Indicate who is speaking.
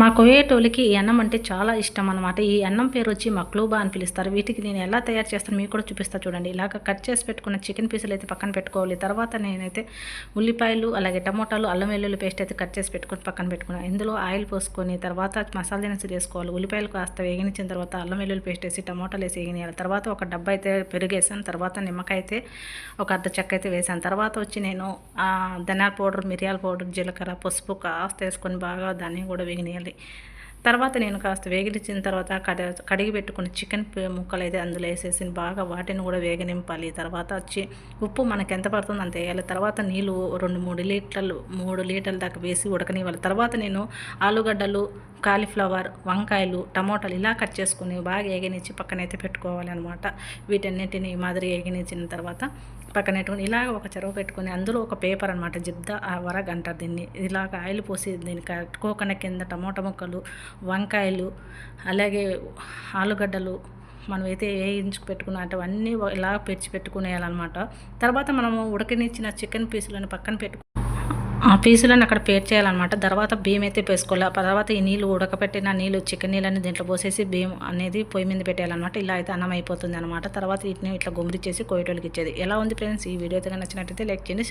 Speaker 1: మా కోయేటోళ్ళకి ఈ అన్నం అంటే చాలా ఇష్టం అనమాట ఈ అన్నం పేరు వచ్చి మక్లూబా అని పిలుస్తారు. వీటికి నేను ఎలా తయారు చేస్తాను మీకు కూడా చూపిస్తా చూడండి. ఇలాగ కట్ చేసి పెట్టుకున్న చికెన్ పీసులు అయితే పక్కన పెట్టుకోవాలి. తర్వాత నేనైతే ఉల్లిపాయలు అలాగే టమోటాలు అల్లం వెల్లుల్లి పేస్ట్ అయితే కట్ చేసి పెట్టుకొని పక్కన పెట్టుకున్నాను. ఇందులో ఆయిల్ పోసుకొని తర్వాత మసాలా దినుసులు వేసుకోవాలి. ఉల్లిపాయలు కాస్త వేగించిన తర్వాత అల్లం వెల్లుల్లి పేస్ట్ వేసి టమోటాలు వేసి వేగినాయాలి. తర్వాత ఒక డబ్బా అయితే పెరిగేసాను. తర్వాత నిమ్మకాయ అయితే ఒక అర్ధ చెక్క అయితే వేసాను. తర్వాత వచ్చి నేను ధనియాల పౌడర్ మిరియాల పౌడర్ జీలకర్ర పసుపు కాస్త వేసుకొని బాగా దాన్ని కూడా వేగినాయాలి. తర్వాత నేను కాస్త వేగించిన తర్వాత కడ కడిగి పెట్టుకున్న చికెన్ ముక్కలు అయితే అందులో వేసేసి బాగా వాటిని కూడా వేగనింపాలి. తర్వాత వచ్చి ఉప్పు మనకు ఎంత పడుతుందో అంత వేయాలి. తర్వాత నీళ్ళు రెండు మూడు లీటర్లు మూడు లీటర్ల దాకా వేసి ఉడకనివ్వాలి. తర్వాత నేను ఆలుగడ్డలు కాలీఫ్లవర్ వంకాయలు టమోటాలు ఇలా కట్ చేసుకుని బాగా ఏగనిచ్చి పక్కనైతే పెట్టుకోవాలన్నమాట. వీటన్నిటిని మాదిరి వేగనిచ్చిన తర్వాత పక్కన పెట్టుకుని ఇలా ఒక చెరువు పెట్టుకుని అందులో ఒక పేపర్ అనమాట జిబ్దా ఆ వరగ అంటారు దీన్ని. ఇలాగ ఆయిల్ పోసి దీన్ని కట్టుకోకుండా కింద టమోటా ముక్కలు వంకాయలు అలాగే ఆలుగడ్డలు మనం అయితే వేయించుకు పెట్టుకున్న అటువన్నీ ఇలా పెంచి పెట్టుకునేయాలన్నమాట. తర్వాత మనము ఉడకనిచ్చిన చికెన్ పీసులను పక్కన పెట్టుకు ఆ పీసులను అక్కడ పేర్ చేయాలన్నమాట. తర్వాత బియ్యం అయితే పేసుకోవాలి ఆ తర్వాత ఈ నీళ్ళు ఉడకపెట్టిన నీళ్ళు చికెన్ నీళ్ళని దీంట్లో పోసేసి బియ్యం అనేది పొయ్యి మీద పెట్టేయాలన్నమాట. ఇలా అయితే అన్నం అయిపోతుంది అనమాట తర్వాత వీటిని ఇట్లా గుమ్మరిచ్చేసి కోయటోళ్ళకి ఇచ్చేది. ఎలా ఉంది ఫ్రెండ్స్ ఈ వీడియో అయితే నచ్చినట్టయితే లైక్ చేయండి